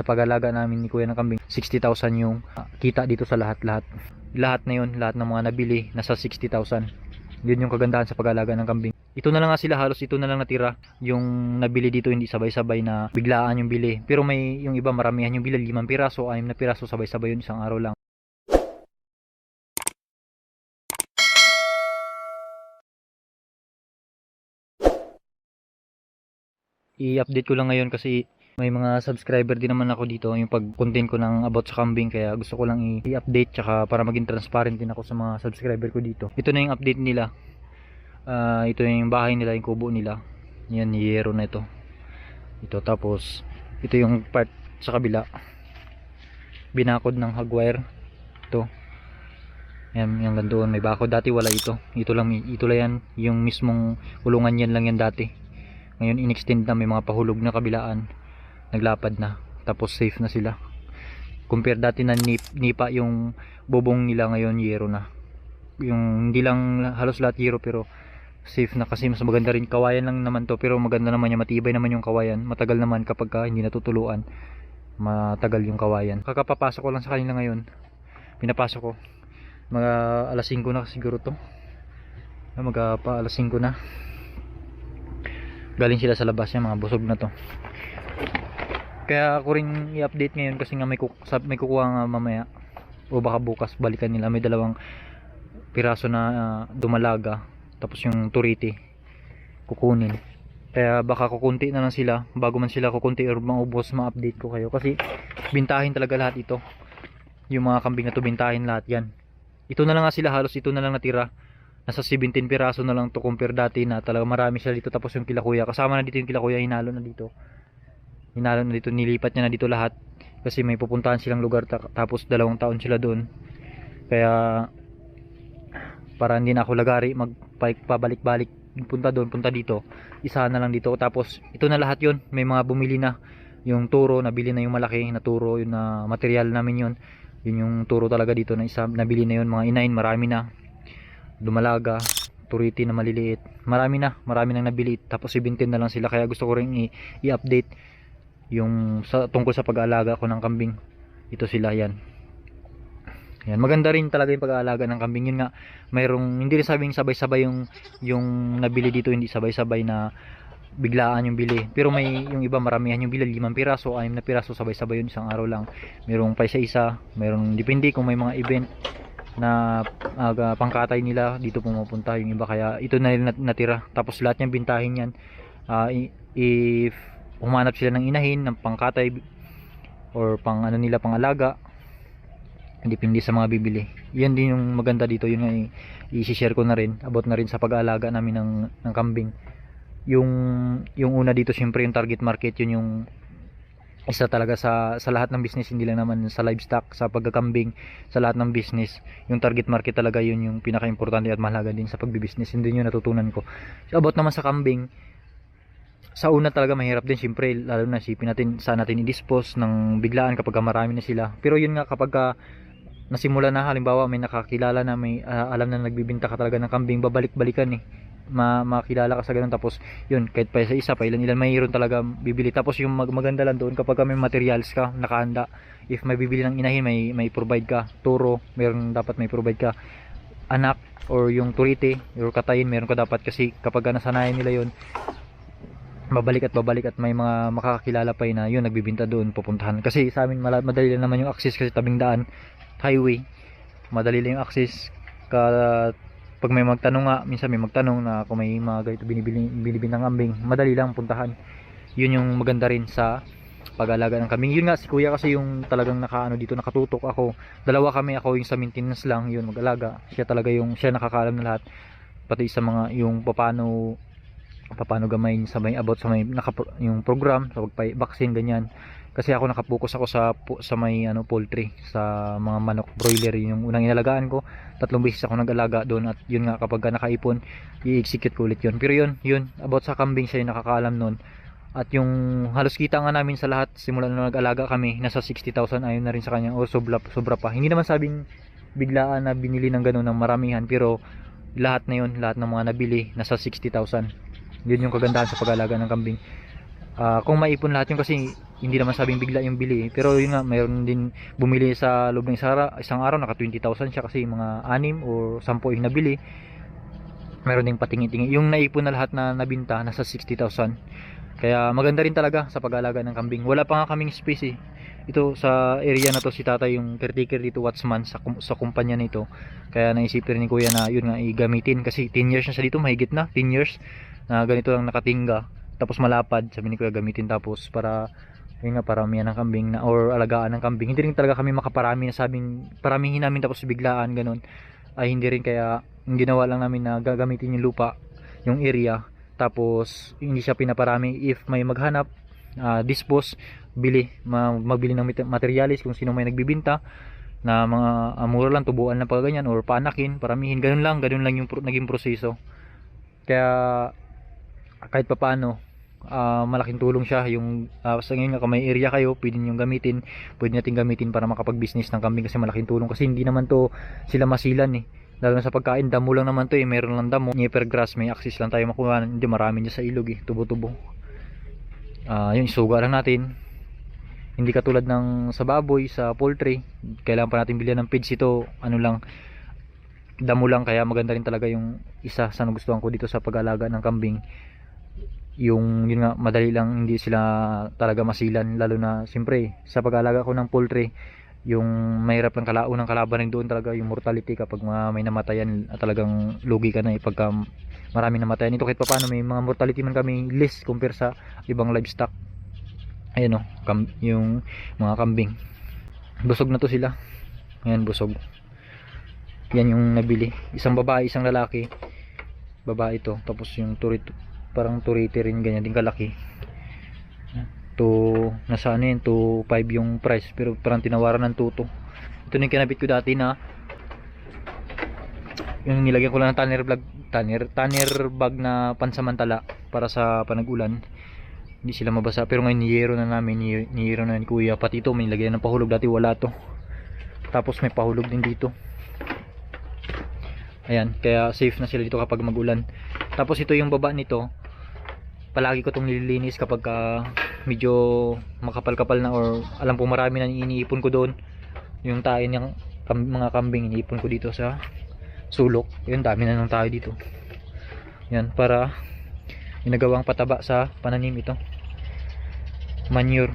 sa pag-alaga namin ni Kuya ng kambing 60,000 yung ah, kita dito sa lahat-lahat. Lahat na yun lahat ng mga nabili nasa 60,000 yun yung kagandahan sa pag-alaga ng kambing. Ito na lang nga sila halos ito na lang natira. Yung nabili dito hindi sabay-sabay na biglaan yung bili. Pero may yung iba maramihan yung bili. Limang piraso anim na piraso sabay-sabay yun isang araw lang. I-update ko lang ngayon kasi may mga subscriber din naman ako dito yung pag content ko ng about sa kambing kaya gusto ko lang i-update tsaka para maging transparent din ako sa mga subscriber ko dito. Ito na yung update nila. Ah, ito yung bahay nila yung kubo nila. Yan yero na ito. Ito tapos ito yung part sa kabila. Binakod ng hagwire ito. Yan yung doon. May bakod. Dati wala ito. Ito lang ito lang yan. Yung mismong kulungan yan lang yan dati. Ngayon in-extend na. May mga pahulog na kabilaan naglapad na tapos safe na sila. Compare dati na nip, nipa yung bubong nila ngayon yero na. Yung hindi lang halos lahat yero pero safe na kasi mas maganda rin. Kawayan lang naman to pero maganda naman yung matibay naman yung kawayan. Matagal naman kapag ka hindi natutuluan matagal yung kawayan. Kakapapasok ko lang sa kanila ngayon. Pinapasok ko. Mga alas 5 na siguro to. Mga pa alas 5 na. Galing sila sa labas yan mga busog na to kaya ako rin i-update ngayon kasi nga may, kuk may kukuha nga mamaya. O baka bukas balikan nila. May dalawang piraso na ah, dumalaga. Tapos yung turiti kukunin. Kaya baka kukunti na lang sila. Bago man sila kukunti or maubos ma-update ko kayo. Kasi bintahin talaga lahat ito. Yung mga kambing na to bintahin lahat yan. Ito na lang nga sila. Halos ito na lang natira. Nasa 17 piraso na lang to compare dati na. Talaga marami sila dito. Tapos yung kila kuya. Kasama na dito yung kila kuya. Hinalo na dito hinalo na dito nilipat niya na dito lahat. Kasi may pupuntahan silang lugar ta- tapos dalawang taon sila doon. Kaya para hindi na ako lagari magpabalik-balik punta doon punta dito. Isa na lang dito. Tapos ito na lahat yon may mga bumili na. Yung turo nabili na yung malaki na turo yun na material namin yun. Yun yung turo talaga dito na isa nabili na yun. Mga inain marami na. Dumalaga turiti na maliliit. Marami na marami nang nabili. Tapos 17 na lang sila. Kaya gusto ko rin i- i-update yung sa, tungkol sa pag-aalaga ko ng kambing. Ito sila yan. Yan maganda rin talaga yung pag-aalaga ng kambing. Yun nga mayroong hindi rin sabing sabay-sabay yung yung nabili dito hindi sabay-sabay na biglaan yung bili. Pero may yung iba maramihan yung bili limang piraso anim na piraso sabay-sabay yun isang araw lang. Mayroong pa isa-isa mayroong depende kung may mga event na aga, pangkatay nila dito pumupunta yung iba. Kaya ito na natira. Tapos lahat niyang bintahin yan. I- if humanap sila ng inahin ng pangkatay or pang ano nila pang alaga. Depende sa mga bibili. Yan din yung maganda dito yun nga i- i-share ko na rin about na rin sa pag-aalaga namin ng, ng kambing. Yung yung una dito syempre yung target market yun yung isa talaga sa sa lahat ng business hindi lang naman sa livestock sa pagkakambing sa lahat ng business. Yung target market talaga yun yung pinaka-importante at mahalaga din sa pagbibusiness. Yun din yung natutunan ko. So, about naman sa kambing sa una talaga mahirap din syempre lalo na sipin natin saan natin i-dispose ng biglaan kapag ka marami na sila. Pero yun nga kapag ka nasimula na halimbawa may nakakilala na may ah, alam na nagbibinta ka talaga ng kambing babalik-balikan eh. Ma makilala ka sa ganun tapos yun kahit pa sa isa pa ilan ilan mayroon talaga bibili. Tapos yung mag maganda lang doon kapag ka may materials ka nakahanda if may bibili ng inahin may may provide ka. Turo meron dapat may provide ka. Anak or yung turite or katayin meron ka dapat. Kasi kapag ka nasanayan nila yun babalik at babalik at may mga makakakilala pa na yun nagbibinta doon pupuntahan. Kasi sa amin madali lang naman yung access kasi tabing daan highway. Madali lang yung access. Ka pag may magtanong nga minsan may magtanong na kung may mga ganito binibili binibintang kambing madali lang puntahan. Yun yung maganda rin sa pag-alaga ng kambing. Yun nga si kuya kasi yung talagang nakaano dito nakatutok ako. Dalawa kami ako yung sa maintenance lang yun mag-alaga. Siya talaga yung siya nakakaalam na lahat. Pati sa mga yung paano paano gamayin sa may about sa may naka, yung program sa pagpa vaccine ganyan. Kasi ako nakapokus ako sa sa may ano poultry sa mga manok broiler yun yung unang inalagaan ko. Tatlong beses ako nag-alaga doon at yun nga kapag ka nakaipon i-execute ko ulit yun. Pero yun yun about sa kambing siya yung nakakaalam noon at yung halos kita nga namin sa lahat simula nung nag-alaga kami nasa 60,000 ayun na rin sa kanya. O sobra, sobra pa. Hindi naman sabing biglaan na binili ng ganun ng maramihan pero lahat na yun lahat ng mga nabili nasa 60,000 yun yung kagandahan sa pag-alaga ng kambing Ah, kung maipon lahat yun kasi hindi naman sabing bigla yung bili. eh. Pero yun nga, mayroon din bumili sa loob ng isang ara- isang araw, naka 20,000 siya kasi mga anim o 10 yung nabili. Meron ding patingin-tingin. Yung naipon na lahat na nabinta, nasa 60,000. Kaya maganda rin talaga sa pag-alaga ng kambing. Wala pa nga kaming space eh. Ito sa area na to si tatay yung caretaker dito Watchman sa, sa kumpanya nito. Kaya naisipin ni kuya na yun nga igamitin kasi 10 years na siya dito, mahigit na 10 years na ganito lang nakatingga. Tapos malapad, sabi ni kuya gamitin tapos para yun nga paramihan ng kambing na or alagaan ng kambing. Hindi rin talaga kami makaparami na sabing paramihin namin tapos biglaan ganun. Ay hindi rin kaya ginawa lang namin na gagamitin yung lupa, yung area tapos hindi siya pinaparami if may maghanap ah, dispose bili ma- magbili ng mat- materialis kung sino may nagbibinta na mga mura lang tubuan lang pag or panakin paramihin. Ganun lang ganun lang yung pro- naging proseso. Kaya kahit papaano ah, malaking tulong siya. Yung ah, sa ngayon nga may area kayo pwede niyo gamitin. Pwede natin gamitin para makapag-business ng kambing kasi malaking tulong. Kasi hindi naman to sila masilan eh. Lalo na sa pagkain damo lang naman to eh. Meron lang damo. Nieper grass may access lang tayo makuha. Hindi marami niya sa ilog eh. Tubo-tubo ah yun isuga lang natin. Hindi katulad ng sa baboy sa poultry. Kailangan pa natin bilhan ng feeds ito. Ano lang damo lang. Kaya maganda rin talaga yung isa sa nagustuhan ko dito sa pag-alaga ng kambing. Yung yun nga madali lang. Hindi sila talaga masilan. Lalo na siyempre sa pag-alaga ko ng poultry yung mahirap ng kalao ng kalaban rin doon talaga yung mortality kapag mga may namatayan at talagang lugi ka na eh pagka marami namatayan ito kahit paano may mga mortality man kami less compare sa ibang livestock. Ayun o kam- yung mga kambing. Busog na to sila. Ayan busog. Yan yung nabili. Isang babae isang lalaki. Babae to. Tapos yung turit parang turite rin ganyan din kalaki. To nasa ano yun to 5 yung price pero parang tinawaran ng tuto. Ito na yung kinabit ko dati na yung nilagyan ko lang ng tanner bag tanner, tanner bag na pansamantala para sa panag-ulan. Hindi sila mabasa. Pero ngayon niyero na namin ni- niyero na ni kuya. Pati ito may nilagyan ng pahulog. Dati wala to. Tapos may pahulog din dito. Ayan kaya safe na sila dito kapag magulan. Tapos ito yung baba nito. Palagi ko itong nililinis kapag ah, medyo makapal-kapal na or alam po marami na iniipon ko doon. Yung niyang kam- mga kambing iniipon ko dito sa sulok. Yun dami na ng tayo dito. Yan para ginagawang pataba sa pananim ito. Manure.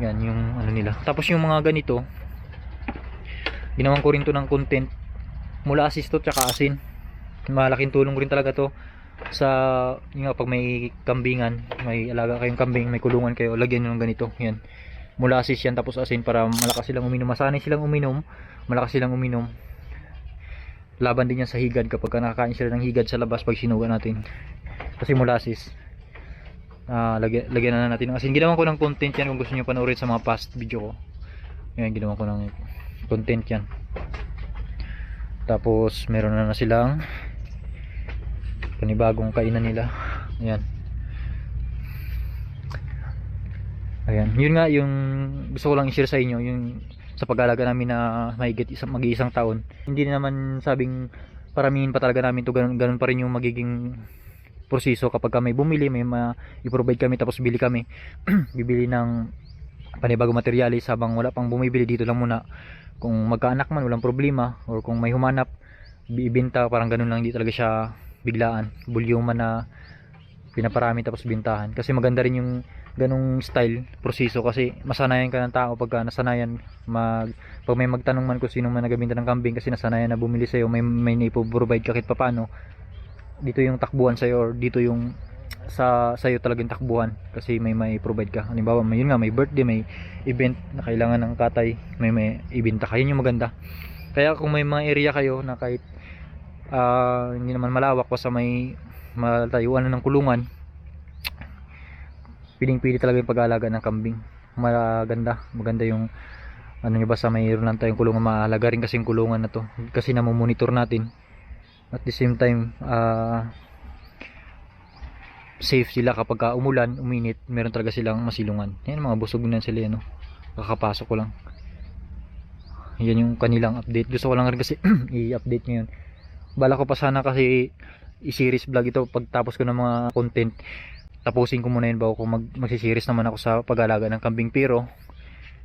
Yan yung ano nila. Tapos yung mga ganito ginawan ko rin to ng content. Mula assist to tsaka asin. Malaking tulong rin talaga to sa yung pag may kambingan may alaga kayong kambing may kulungan kayo lagyan nyo ng ganito. Yan. Mula asis yan tapos asin para malakas silang uminom. Masanay silang uminom malakas silang uminom laban din yan sa higad kapag ka nakakain sila ng higad sa labas pag sinuga natin. Kasi molasses ah lagyan, lagyan na natin. Ng asin ginawan ko ng content yan kung gusto nyo panoorin sa mga past video ko. Yan ginawan ko ng content yan. Tapos meron na na silang panibagong kainan nila. Ayan. Ayan. Yun nga yung gusto ko lang i-share sa inyo yung sa pag-alaga namin na mahigit isang, mag-iisang taon. Hindi naman sabing paramihin pa talaga namin to ganun, ganun pa rin yung magiging proseso kapag ka may bumili may ma i-provide kami tapos bili kami. Bibili ng panibagong materialis habang wala pang bumibili dito lang muna. Kung magkaanak man walang problema or kung may humanap ibinta parang ganun lang hindi talaga siya biglaan. Bulyong man na pinaparami tapos bintahan. Kasi maganda rin yung ganung style proseso kasi masanayan ka ng tao pagka nasanayan mag pag may magtanong man kung sino man nagbenta ng kambing kasi nasanayan na bumili sa'yo may may naipo-provide ka kahit papaano. Dito yung takbuhan sa'yo or dito yung sa sa'yo talagang takbuhan kasi may may provide ka. Halimbawa may yun nga may birthday may event na kailangan ng katay may may ibenta ka yun yung maganda. Kaya kung may mga area kayo na kahit ah, hindi naman malawak basta may matayuan ng kulungan piling pili talaga yung pag-aalaga ng kambing maganda maganda yung ano nyo basta mayroon lang tayong kulungan mahalaga rin kasi yung kulungan na to kasi namomonitor natin at the same time ah safe sila kapag ka umulan, uminit, meron talaga silang masilungan. Yan mga busog na sila yan, no? Kakapasok ko lang. Yan yung kanilang update. Gusto ko lang rin kasi i-update ngayon. Bala ko pa sana kasi i-series vlog ito pagtapos ko ng mga content. Tapusin ko muna yun bago ko mag, magsisiris naman ako sa pag-alaga ng kambing. Pero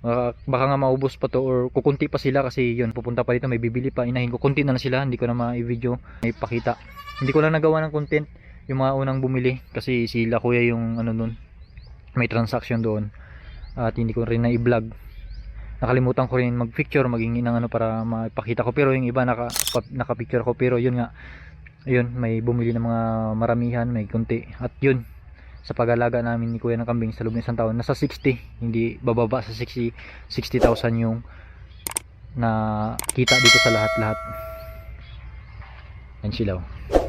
baka, baka nga maubos pa to or kukunti pa sila kasi yun pupunta pa dito may bibili pa. Inahin ko kunti na lang sila hindi ko na ma-video may hindi ko lang nagawa ng content yung mga unang bumili kasi sila kuya yung ano nun may transaction doon. At hindi ko rin na i-vlog nakalimutan ko rin mag-picture maging inang ano para mapakita ko. Pero yung iba naka, naka-picture ko. Pero yun nga ayun may bumili ng mga maramihan may kunti. At yun sa pag-alaga namin ni kuya ng kambing sa loob ng isang taon nasa 60 hindi bababa sa 60 60,000 yung na kita dito sa lahat-lahat yan sila oh.